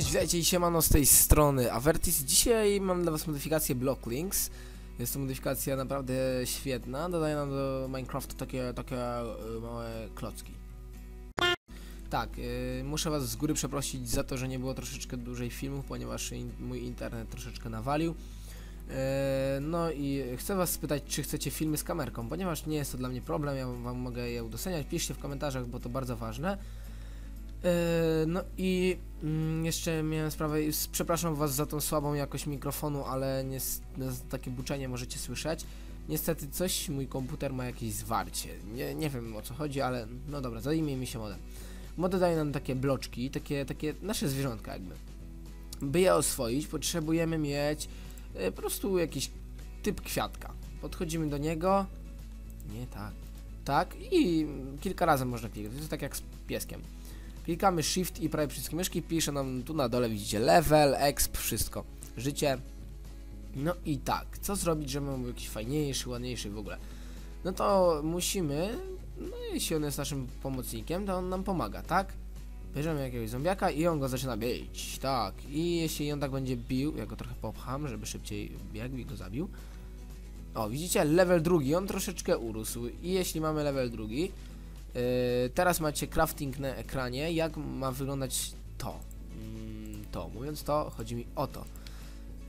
Cześć, witajcie i siemano z tej strony Avertis. Dzisiaj mam dla was modyfikację Blocklinks. Jest to modyfikacja naprawdę świetna. Dodaje nam do Minecraftu takie, takie y, małe klocki. Tak, y, muszę was z góry przeprosić za to, że nie było troszeczkę dłużej filmów, ponieważ in, mój internet troszeczkę nawalił. E, No i chcę was spytać, czy chcecie filmy z kamerką, ponieważ nie jest to dla mnie problem, ja wam mogę je udostępniać. Piszcie w komentarzach, bo to bardzo ważne. E, No i mm, jeszcze miałem sprawę, przepraszam was za tą słabą jakość mikrofonu, ale nie, takie buczenie możecie słyszeć. Niestety coś, mój komputer ma jakieś zwarcie. Nie, nie wiem o co chodzi, ale no dobra, zajmijmy się modem. Mody daje nam takie bloczki, takie, takie nasze zwierzątka jakby. By je oswoić, potrzebujemy mieć e, po prostu jakiś typ kwiatka. Podchodzimy do niego. Nie tak. Tak i kilka razy można klikać. To jest tak jak z pieskiem. Klikamy Shift i prawie przycisk myszki, pisze nam tu na dole widzicie level, exp, wszystko. Życie. No i tak, co zrobić, żeby był jakiś fajniejszy, ładniejszy w ogóle? No to musimy, no jeśli on jest naszym pomocnikiem, to on nam pomaga, tak? Bierzemy jakiegoś zombiaka i on go zaczyna bić, tak. I jeśli on tak będzie bił, ja go trochę popcham, żeby szybciej i go zabił. O, widzicie, level drugi, on troszeczkę urósł. I jeśli mamy level drugi, teraz macie crafting na ekranie, jak ma wyglądać to. Mm, to, mówiąc to, chodzi mi o to.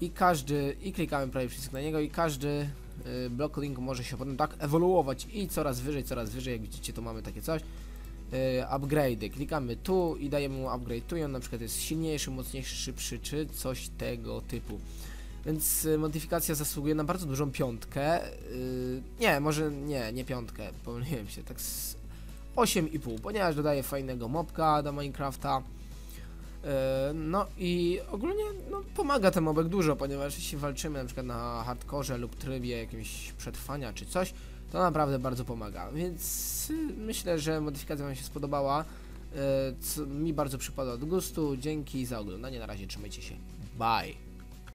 I każdy, i klikamy prawie przycisk na niego i każdy yy, block link może się potem tak ewoluować i coraz wyżej, coraz wyżej, jak widzicie, tu mamy takie coś. Yy, upgrade'y, klikamy tu i dajemy mu upgrade tu i on na przykład jest silniejszy, mocniejszy, szybszy, czy coś tego typu. Więc modyfikacja zasługuje na bardzo dużą piątkę. Nie, może nie, nie piątkę, pomyliłem się, tak z 8,5, ponieważ dodaje fajnego mobka do Minecrafta. Y, no i ogólnie no, pomaga ten mobek dużo, ponieważ jeśli walczymy na przykład na hardkorze lub trybie jakimś przetrwania czy coś, to naprawdę bardzo pomaga. Więc y, myślę, że modyfikacja Wam się spodobała. Co mi bardzo przypada do gustu. Dzięki za oglądanie. Na razie trzymajcie się. Bye.